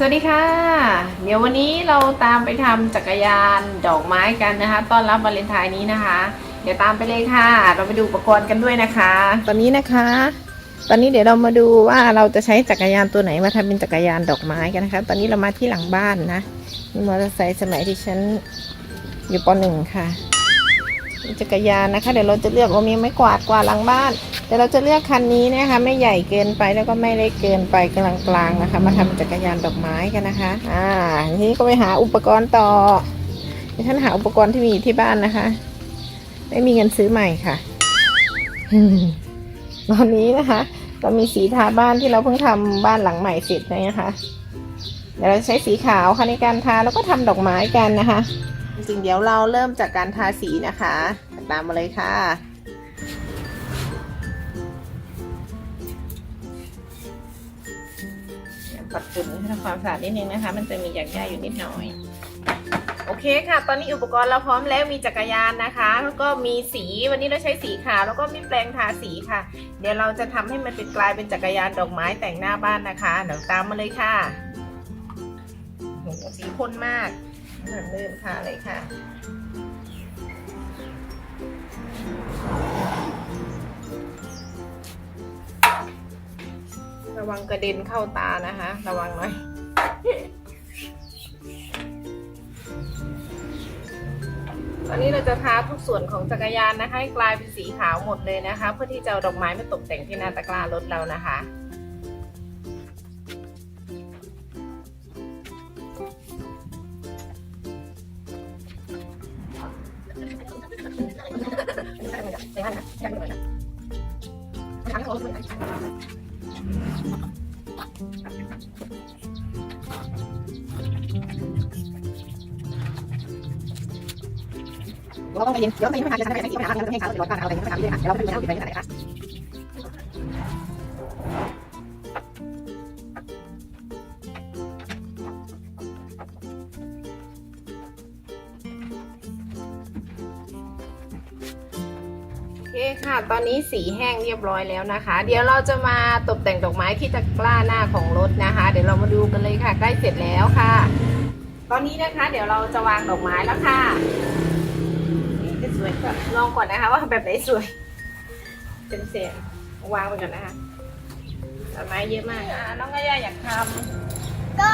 สวัสดีค่ะ เดี๋ยววันนี้เราตามไปทำจักรยานดอกไม้กันนะคะต้อนรับวาเลนไทน์นี้นะคะ เดี๋ยวตามไปเลยค่ะ เราไปดูอุปกรณ์กันด้วยนะคะ ตอนนี้นะคะ ตอนนี้เดี๋ยวเรามาดูว่าเราจะใช้จักรยานตัวไหนมาทำเป็นจักรยานดอกไม้กันนะคะ ตอนนี้เรามาที่หลังบ้านนะมีมอเตอร์ไซค์สมัยที่ฉันอยู่ปหนึ่งค่ะจักรยานนะคะ เดี๋ยวเราจะเลือกว่ามีไม้กวาดกวาดหลังบ้าน เดี๋ยวเราจะเลือกคันนี้นะคะ ไม่ใหญ่เกินไปแล้วก็ไม่เล็กเกินไปกลางๆนะคะ มาทำจักรยานดอกไม้กันนะคะ อ่าทีนี้ก็ไปหาอุปกรณ์ต่อดิฉันหาอุปกรณ์ที่มีที่บ้านนะคะ ไม่มีเงินซื้อใหม่ค่ะตอนนี้นะคะเรามีสีทาบ้านที่เราเพิ่งทำบ้านหลังใหม่เสร็จนะคะเดี๋ยวเราใช้สีขาวค่ะในการทาแล้วก็ทำดอกไม้กันนะคะ จริงๆเดี๋ยวเราเริ่มจากการทาสีนะคะ ตามมาเลยค่ะ ปัดฝุ่นให้ทำความสะอาดนิดนึงนะคะ มันจะมีหยากหญ้าอยู่นิดหน่อยโอเคค่ะ ตอนนี้อุปกรณ์เราพร้อมแล้วมีจักรยานนะคะ แล้วก็มีสี วันนี้เราใช้สีขาว แล้วก็มีแปรงทาสีค่ะ เดี๋ยวเราจะทำให้มันเป็นกลายเป็นจักรยานดอกไม้แต่งหน้าบ้านนะคะ เดี๋ยวตามมาเลยค่ะโหสีพ่นมากเริ่มค่ะเลยค่ะ วังกระเด็นเข้าตานะคะ ระวังหน่อยตอนนี้เราจะทาทุกส่วนของจักรยานนะคะให้กลายเป็นสีขาวหมดเลยนะคะ เพื่อที่จะเอาดอกไม้มาตกแต่งที่หน้าตะกร้ารถเรานะคะเเราต้องไปยินเดี๋ยวไปยินไม่ทันจะทำอะไรที่ไม่ทันเราต้องให้เขาเดี๋ยวเราอะไรไม่ทันเลยค่ะเดี๋ยวเราไปดูนะไปไหนะคะโเคค่ะ ตอนนี้สีแห้งเรียบร้อยแล้วนะคะ เดี๋ยวเราจะมาตกแต่งดอกไม้ที่จะกล้าหน้าของรถนะคะ เดี๋ยวเรามาดูกันเลยค่ะ ใกล้เสร็จแล้วค่ะ ตอนนี้นะคะ เดี๋ยวเราจะวางดอกไม้แล้วค่ะจะสวยก่อนลองก่อนนะคะว่าแบบไหนสวยเป็นเสียงวางไปก่อนนะคะดอกไม้เยอะมากอะน้องก็ย่าอยากทก็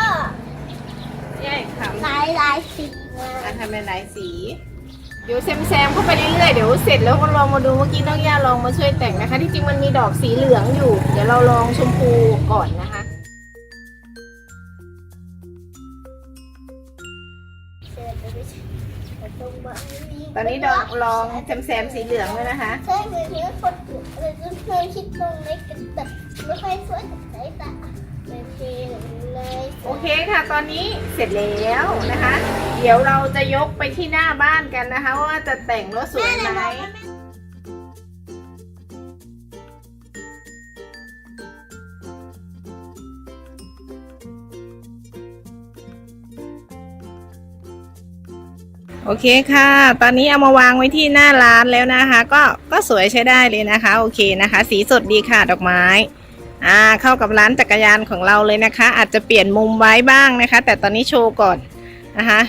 ำย่าอยากทำหลายหลายสีมาอะทำเป็นหลายสี เดี๋ยวแซมแซมเข้าไปเรื่อยๆ เดี๋ยวเสร็จแล้วก็ลองมาดูเมื่อกี้น้องย่าลองมาช่วยแต่งนะคะ ที่จริงมันมีดอกสีเหลืองอยู่ เดี๋ยวเราลองชมพูก่อนนะคะตอนนี้ดอกลองแซมแซมสีเหลืองเลยนะคะ ใช่เหมือนเนื้อคนอื่นเลยก็เคยคิดตรงเล็ก ตอนนี้เสร็จแล้วนะคะ เดี๋ยวเราจะยกไปที่หน้าบ้านกันนะคะ ว่าจะแต่งรถสวยไหมโอเคค่ะ ตอนนี้เอามาวางไว้ที่หน้าร้านแล้วนะคะ ก็ก็สวยใช้ได้เลยนะคะ โอเคนะคะ สีสดดีค่ะดอกไม้ อ่าเข้ากับร้านจักรยานของเราเลยนะคะ อาจจะเปลี่ยนมุมไว้บ้างนะคะ แต่ตอนนี้โชว์ก่อนนะคะ